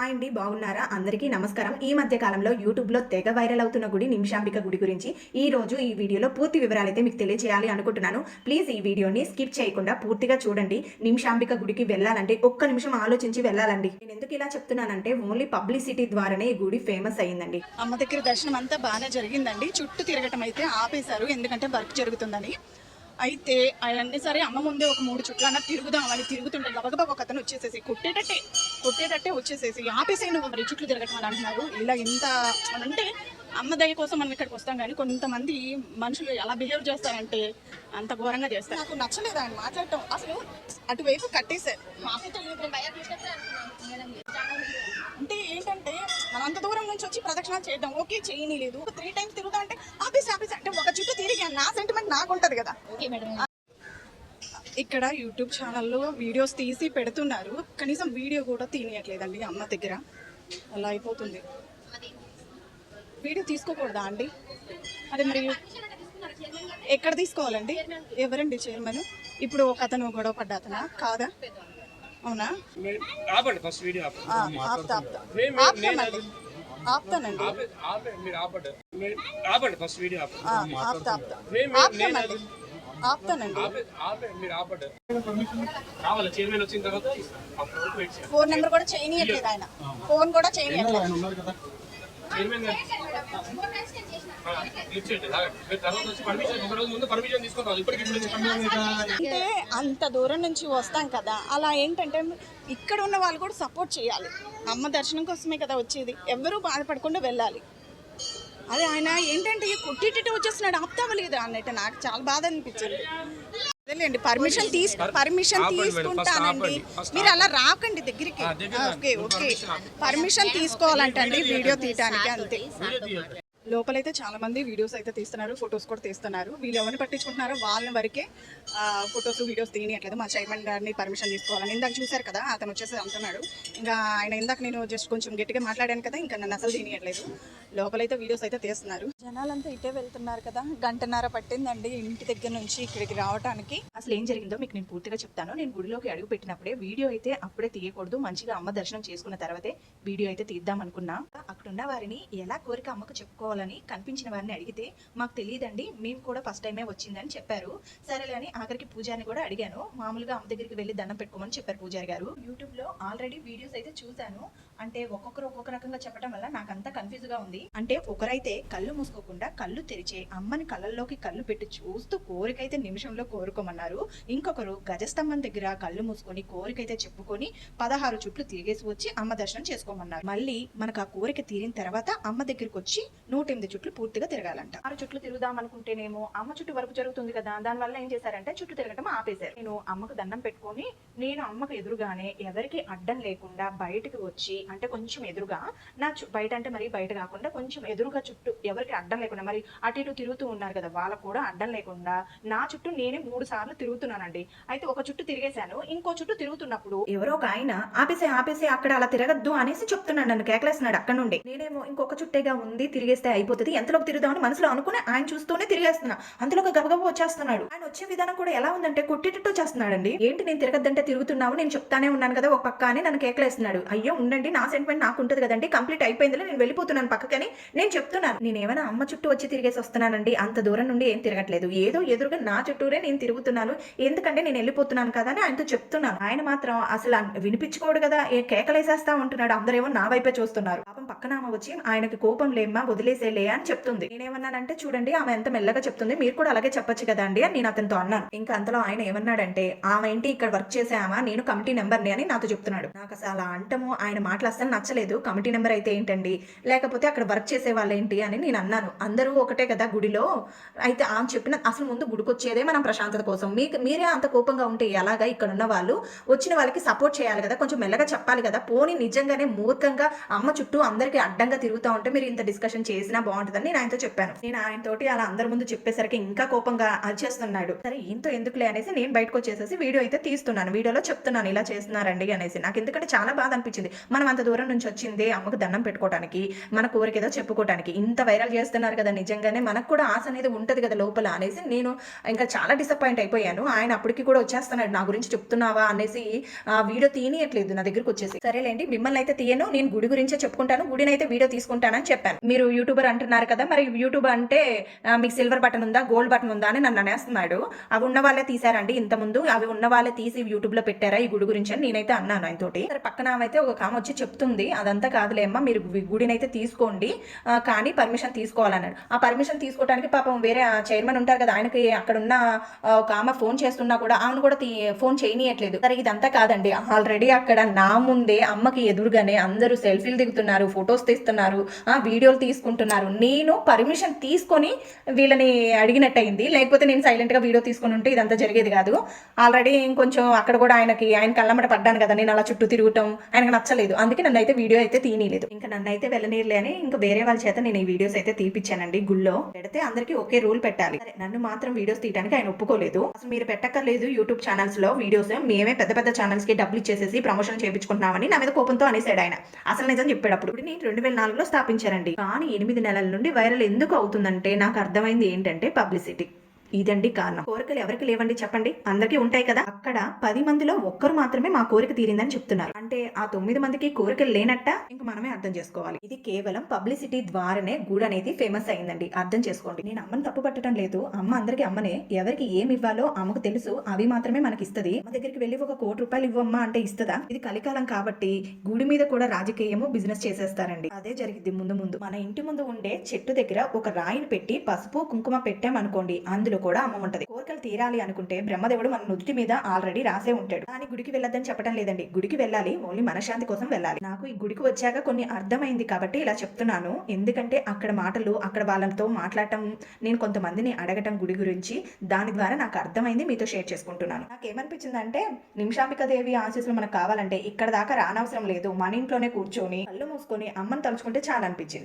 Hi అండి బాగున్నారా? అందరికీ నమస్కారం. ఈ మధ్య కాలంలో యూట్యూబ్లో తెగ వైరల్ అవుతున్న గుడి నిమిషాంబిక గుడి గురించి ఈ రోజు ఈ వీడియోలో పూర్తి వివరాలు అయితే మీకు తెలియజేయాలి అనుకుంటున్నాను. ప్లీజ్ ఈ వీడియోని స్కిప్ చేయకుండా పూర్తిగా చూడండి. నిమిషాంబిక గుడికి వెళ్ళాలంటే ఒక్క నిమిషం ఆలోచించి వెళ్ళాలండి. నేను ఎందుకు ఇలా చెప్తున్నానంటే ఓన్లీ పబ్లిసిటీ ద్వారానే ఈ గుడి ఫేమస్ అయ్యిందండి. అమ్మ దగ్గర దర్శనం అంతా బాగానే జరిగిందండి. చుట్టూ తిరగటం అయితే ఆపేశారు. ఎందుకంటే వర్క్ జరుగుతుందని. అయితే అవన్నీ సరే అమ్మ ముందే ఒక మూడు చుట్లు అన్న తిరుగుదామని తిరుగుతుంటే గబగబా ఒక అతను వచ్చేసేసి కొట్టేటట్టే కొట్టేటట్టే వచ్చేసేసి ఆపేసి నువ్వు. మరి చుట్లు తిరగటం అని అంటున్నారు. ఇలా ఎంత అని అంటే అమ్మ దయ కోసం మనం ఇక్కడికి వస్తాం కానీ కొంతమంది మనుషులు ఎలా బిహేవ్ చేస్తారంటే అంత ఘోరంగా చేస్తారు. నాకు నచ్చలేదు ఆయన మాట్లాడటం. అసలు అటువైపు కట్టేశారు. అంటే ఏంటంటే మనం అంత దూరం నుంచి వచ్చి ప్రదక్షిణాలు చేద్దాం. ఓకే చేయని లేదు త్రీ టైమ్స్ తిరుగుతా అంటే ఆపేసి ఆపేసి అంటే ఒక చుట్టూ తిరిగి నా సెంటిమెంట్ నాకు ఉంటది కదా. ఇక్కడ యూట్యూబ్ ఛానల్లో వీడియోస్ తీసి పెడుతున్నారు. కనీసం వీడియో కూడా తీనియట్లేదండి అమ్మ దగ్గర. అలా అయిపోతుంది. వీడియో తీసుకోకూడదా అండి? అదే మరి ఎక్కడ తీసుకోవాలండి? ఎవరండి చైర్మన్? ఇప్పుడు ఒక అతను గొడవ పడ్డ అతనా? కాదా? అవునా? ఆపండి ఫస్ట్ వీడియో ఆపుతా ఆపుతా. మే- ఆపుతానండి. ఆపండి. ఫస్ట్ వీడియో ఆపుతా ఆపుతా. మే- ఆపుతానండి. ఫోన్ నెంబర్ కూడా చేయనీయట్లేదు ఆయన. ఫోన్ కూడా చేయనీయట్లేదు. అంటే అంత దూరం నుంచి వస్తాం కదా. అలా ఏంటంటే ఇక్కడ ఉన్న వాళ్ళు కూడా సపోర్ట్ చేయాలి. అమ్మ దర్శనం కోసమే కదా వచ్చేది. ఎవరూ బాధపడకుండా వెళ్ళాలి. అదే ఆయన ఏంటంటే కొట్టిటి వచ్చేస్తున్నాడు. ఆపుతావలేదు అన్నట్టు నాకు చాలా బాధ అనిపించింది. అదేలేండి పర్మిషన్ తీసు పర్మిషన్ తీసుకుంటానండి. మీరు అలా రాకండి దగ్గరికి. ఓకే. ఓకే. పర్మిషన్ తీసుకోవాలంటండి వీడియో తీయటానికి అంతే. లోపలైతే చాలా మంది వీడియోస్ అయితే తీస్తున్నారు ఫొటోస్ కూడా తీస్తున్నారు. వీళ్ళు ఎవరిని పట్టించుకుంటున్నారో వాళ్ళ వరకే ఫొటోస్ వీడియోస్ తీయట్లేదు మా చైర్మన్ గారిని పర్మిషన్ తీసుకోవాలని. ఇందాక చూశారు కదా అతను వచ్చేసి అంటున్నాడు. ఇంకా ఆయన ఇందాక నేను జస్ట్ కొంచెం గట్టిగా మాట్లాడాను కదా ఇంకా నన్ను అసలు తీయట్లేదు లోపలైతే వీడియోస్ అయితే తీస్తున్నారు. జనాలంతా ఇటే వెళ్తున్నారు కదా. గంటన్నర పట్టిందండి ఇంటి దగ్గర నుంచి ఇక్కడికి రావడానికి అసలు ఏం జరిగిందో మీకు నేను పూర్తిగా చెప్తాను. నేను గుడిలోకి అడుగు పెట్టినప్పుడే వీడియో అయితే అప్పుడే తీయకూడదు. మంచిగా అమ్మ దర్శనం చేసుకున్న తర్వాతే వీడియో అయితే తీద్దాం అనుకున్నా. అక్కడున్న వారిని ఎలా కోరిక అమ్మకు చెప్పుకోవాలని కనిపించిన వారిని అడిగితే మాకు తెలియదండి. మేము కూడా ఫస్ట్ టైమే వచ్చిందని చెప్పారు. సరేలే అని ఆఖరికి పూజారిని కూడా అడిగాను. మామూలుగా అమ్మ దగ్గరికి వెళ్ళి దండం పెట్టుకోమని చెప్పారు పూజారి గారు. యూట్యూబ్లో ఆల్రెడీ వీడియోస్ అయితే చూశాను. అంటే ఒక్కొక్కరు ఒక్కొక్క రకంగా చెప్పడం వల్ల నాకు అంతా కన్ఫ్యూజ్గా ఉంది. అంటే ఒకరైతే కళ్ళు మూసుకోకుండా కళ్ళు తెరిచే అమ్మని కళ్ళల్లోకి కళ్ళు పెట్టి చూస్తూ కోరికైతే నిమిషంలో కోరుకోమన్నారు. ఇంకొకరు గజస్తంభం దగ్గర కళ్ళు మూసుకొని కోరికైతే చెప్పుకొని పదహారు చుట్లు తిరిగేసి వచ్చి అమ్మ దర్శనం చేసుకోమన్నారు. మళ్ళీ మనకు ఆ కోరిక తీరిన తర్వాత అమ్మ దగ్గరికి వచ్చి నూట ఎనిమిది చుట్లు పూర్తిగా తిరగాలంట. ఆరు చుట్లు తిరుగుదాం అనుకుంటేనేమో అమ్మ చుట్టూ వరకు జరుగుతుంది కదా దాని వల్ల ఏం చేశారంటే చుట్టూ తిరగటం ఆపేశారు. నేను అమ్మకు దండం పెట్టుకొని నేను అమ్మకు ఎదురుగానే ఎవరికి అడ్డం లేకుండా బయటకు వచ్చి అంటే కొంచెం ఎదురుగా నా చు- బయట అంటే మరి బయట కాకుండా కొంచెం ఎదురుగా చుట్టూ ఎవరికి అడ్డం లేకుండా మరి అటు ఇటు తిరుగుతూ ఉన్నారు కదా వాళ్ళకు కూడా అడ్డం లేకుండా నా చుట్టూ నేనే మూడు సార్లు తిరుగుతున్నానండి. అయితే ఒక చుట్టూ తిరిగేశాను ఇంకో చుట్టూ తిరుగుతున్నప్పుడు ఎవరో ఒక ఆయన ఆపేసే ఆపేసి అక్కడ అలా తిరగద్దు అనేసి చెప్తున్నాడు నన్ను కేకలేస్తున్నాడు అక్కడ నుండి. నేనేమో ఇంకొక చుట్టేగా ఉంది తిరిగేస్తే అయిపోతుంది ఎంతలోకి తిరుగుదామని మనసులో అనుకుని ఆయన చూస్తూనే తిరిగేస్తున్నా. అందులో ఒక గబగబ వచ్చేస్తున్నాడు. ఆయన వచ్చే విధానం కూడా ఎలా ఉందంటే కొట్టేటట్టు వచ్చేస్తున్నాడండి. ఏంటి నేను తిరగద్దంటే తిరుగుతున్నావు నేను చెప్తానే ఉన్నాను కదా ఒక పక్క అని నన్ను కేకలేస్తున్నాడు. అయ్యో ఉండండి నా సెంటిమెంట్ నాకు ఉంటుంది కదండి కంప్లీట్ అయిపోయిందిలే నేను వెళ్ళిపోతున్నాను పక్కకని నేను చెప్తున్నాను. నేను ఏమైనా అమ్మ చుట్టూ వచ్చి తిరిగేసి వస్తున్నానండి. అంత దూరం నుండి ఏం తిరగట్లేదు. ఏదో ఎదురుగా నా చుట్టూరే నేను తిరుగుతున్నాను. ఎందుకంటే నేను వెళ్ళిపోతున్నాను కదా అని ఆయనతో చెప్తున్నాను. ఆయన మాత్రం అసలు వినిపించుకోడు కదా. ఏ కేకలేసేస్తా ఉంటున్నాడు. అందరేమో నా వైపే చూస్తున్నారు. పక్కన ఆమె వచ్చి ఆయనకి కోపం లేమ్మా వదిలేసేలే అని చెప్తుంది. నేనేమన్నానంటే చూడండి ఆమె ఎంత మెల్లగా చెప్తుంది. మీరు కూడా అలాగే చెప్పొచ్చు కదా అండి అని నేను అతనితో అన్నాను. ఇంకా అంతలో ఆయన ఏమన్నాడంటే ఆమె ఏంటి ఇక్కడ వర్క్ చేసామా నేను కమిటీ నెంబర్ని అని నాతో చెప్తున్నాడు. నాకు అసలు అలా అంటము ఆయన మాటలు అస్సలు నచ్చలేదు. కమిటీ నెంబర్ అయితే ఏంటండి? లేకపోతే అక్కడ వర్క్ చేసే వాళ్ళు ఏంటి అని నేను అన్నాను. అందరూ ఒకటే కదా గుడిలో. అయితే ఆమె చెప్పిన అసలు ముందు గుడికొచ్చేదే మనం ప్రశాంతత కోసం. మీకు మీరే అంత కోపంగా ఉంటే ఎలాగా ఇక్కడ ఉన్న వాళ్ళు? వచ్చిన వాళ్ళకి సపోర్ట్ చేయాలి కదా. కొంచెం మెల్లగా చెప్పాలి కదా. పోనీ నిజంగానే మూర్ఖంగా అమ్మ చుట్టూ అందరూ అందరికీ అడ్డంగా తిరుగుతూ ఉంటే మీరు ఇంత డిస్కషన్ చేసినా బాగుంటుందని నేను ఆయనతో చెప్పాను. నేను ఆయన తోటి అలా అందరి ముందు చెప్పేసరికి ఇంకా కోపంగా అరిచేస్తున్నాడు. సరే ఈయనతో ఎందుకులే అనేసి నేను బయటకు వచ్చేసేసి వీడియో అయితే తీస్తున్నాను. వీడియోలో చెప్తున్నాను ఇలా చేస్తున్నారండి అనేసి. నాకు ఎందుకంటే చాలా బాధ అనిపించింది. మనం అంత దూరం నుంచి వచ్చింది అమ్మకు దండం పెట్టుకోవడానికి మన కోరిక ఏదో చెప్పుకోవడానికి ఇంత వైరల్ చేస్తున్నారు కదా నిజంగానే మనకు కూడా ఆశ అనేది ఉంటది కదా లోపల అనేసి నేను ఇంకా చాలా డిసప్పాయింట్ అయిపోయాను. ఆయన అప్పటికి కూడా వచ్చేస్తున్నాడు నా గురించి చెప్తున్నావా అనేసి ఆ వీడియో తీయట్లేదు నా దగ్గరకు వచ్చేసి. సరేలేండి మిమ్మల్ని అయితే తీయను నేను గుడి గురించే చెప్పుకుంటాను. గుడిని అయితే వీడియో తీసుకుంటానని చెప్పాను. మీరు యూట్యూబర్ అంటున్నారు కదా మరి యూట్యూబ్ అంటే మీకు సిల్వర్ బటన్ ఉందా గోల్డ్ బటన్ ఉందా అని నన్ను అనేస్తున్నాడు. అవి ఉన్న వాళ్ళే తీసారండి ఇంత ముందు అవి ఉన్న వాళ్ళే తీసి యూట్యూబ్లో పెట్టారా ఈ గుడి గురించి అని నేనైతే అన్నాను ఆయన తోటి సరే పక్కన అయితే ఒక కామ వచ్చి చెప్తుంది అదంతా కాదులేమ్మా మీరు గుడినైతే గుడిని అయితే తీసుకోండి కానీ పర్మిషన్ తీసుకోవాలన్నాడు. ఆ పర్మిషన్ తీసుకోవడానికి పాపం వేరే చైర్మన్ ఉంటారు కదా ఆయనకి అక్కడ ఉన్న ఒక ఆమె ఫోన్ చేస్తున్నా కూడా ఆమెను కూడా ఫోన్ చేయనీయట్లేదు. సరే ఇదంతా కాదండి. ఆల్రెడీ అక్కడ నా ముందే అమ్మకి ఎదురుగానే అందరూ సెల్ఫీలు దిగుతున్నారు. ఫొటోస్ తీస్తున్నారు ఆ వీడియోలు తీసుకుంటున్నారు. నేను పర్మిషన్ తీసుకొని వీళ్ళని అడిగినట్టయింది. లేకపోతే నేను సైలెంట్గా వీడియో తీసుకుని ఉంటే ఇదంతా జరిగేది కాదు. ఆల్రెడీ ఇంకొంచెం అక్కడ కూడా ఆయనకి ఆయన కళ్ళమట పడ్డాను కదా నేను అలా చుట్టూ తిరగటం ఆయనకు నచ్చలేదు. అందుకే నన్ను అయితే వీడియో అయితే తీయలేదు ఇంకా నన్ను అయితే వెళ్ళనీర్లే అని ఇంకా వేరే వాళ్ళ చేత నేను ఈ వీడియోస్ అయితే తీపిచ్చానండి గుళ్ళో. పెడితే అందరికీ ఒకే రూల్ పెట్టాలి. నన్ను మాత్రం వీడియోస్ తీయడానికి ఆయన ఒప్పుకోలేదు. అసలు మీరు పెట్టక్కర్లేదు యూట్యూబ్ ఛానల్స్లో వీడియోస్. మేమే పెద్ద పెద్ద ఛానల్స్కి డబ్బులు ఇచ్చేసేసి ప్రమోషన్ చేయించుకుంటున్నామని నా మీద కోపంతో అనేసాడు ఆయన. అసలు నిజం చెప్పాడు అప్పుడు నేను రెండు వేల నాలుగులో స్థాపించారండి. కానీ ఎనిమిది నెలల నుండి వైరల్ ఎందుకు అవుతుందంటే నాకు అర్థమైంది ఏంటంటే పబ్లిసిటీ. ఇదండి కారణం. కోరికలు ఎవరికి లేవండి చెప్పండి? అందరికీ ఉంటాయి కదా? అక్కడ పది మందిలో ఒక్కరు మాత్రమే మా కోరిక తీరిందని చెప్తున్నారు. అంటే ఆ తొమ్మిది మందికి కోరికలు లేనట్ట ఇంక మనమే అర్థం చేసుకోవాలి. ఇది కేవలం పబ్లిసిటీ ద్వారానే గుడ్ అనేది ఫేమస్ అయిందండి. అర్థం చేసుకోండి. నేను అమ్మని తప్పు పట్టడం లేదు. అమ్మ అందరికి అమ్మనే. ఎవరికి ఏమి ఇవ్వాలో అమ్మకు తెలుసు. అవి మాత్రమే మనకి ఇస్తది. అమ్మ దగ్గరికి వెళ్ళి ఒక కోటి రూపాయలు ఇవ్వమ్మా అంటే ఇస్తదా? ఇది కలికాలం కాబట్టి గుడి మీద కూడా రాజకీయము బిజినెస్ చేసేస్తారండి. అదే జరిగింది ముందు ముందు. మన ఇంటి ముందు ఉండే చెట్టు దగ్గర ఒక రాయిని పెట్టి పసుపు కుంకుమ పెట్టామనుకోండి అందులో కూడా అమ్మ ఉంటుంది కోరికలు తీరాలి అనుకుంటే బ్రహ్మదేవుడు మన నుదుటి మీద ఆల్రెడీ రాసే ఉంటాడు. కానీ గుడికి వెళ్ళొద్దని చెప్పడం లేదండి. గుడికి వెళ్ళాలి ఓన్లీ మనశ్శాంతి కోసం వెళ్ళాలి. నాకు ఈ గుడికి వచ్చాక కొన్ని అర్థమైంది కాబట్టి ఇలా చెప్తున్నాను. ఎందుకంటే అక్కడ మాటలు అక్కడ వాళ్ళతో మాట్లాడటం నేను కొంతమందిని అడగటం గుడి గురించి దాని ద్వారా నాకు అర్థమైంది. మీతో షేర్ చేసుకుంటున్నాను. నాకు ఏమనిపించిందంటే నిమిషాంబిక దేవి ఆశీస్సులు మనకు కావాలంటే ఇక్కడ దాకా రానవసరం లేదు. మన ఇంట్లోనే కూర్చొని కళ్ళు మూసుకొని అమ్మని తలుచుకుంటే చాలా అనిపించింది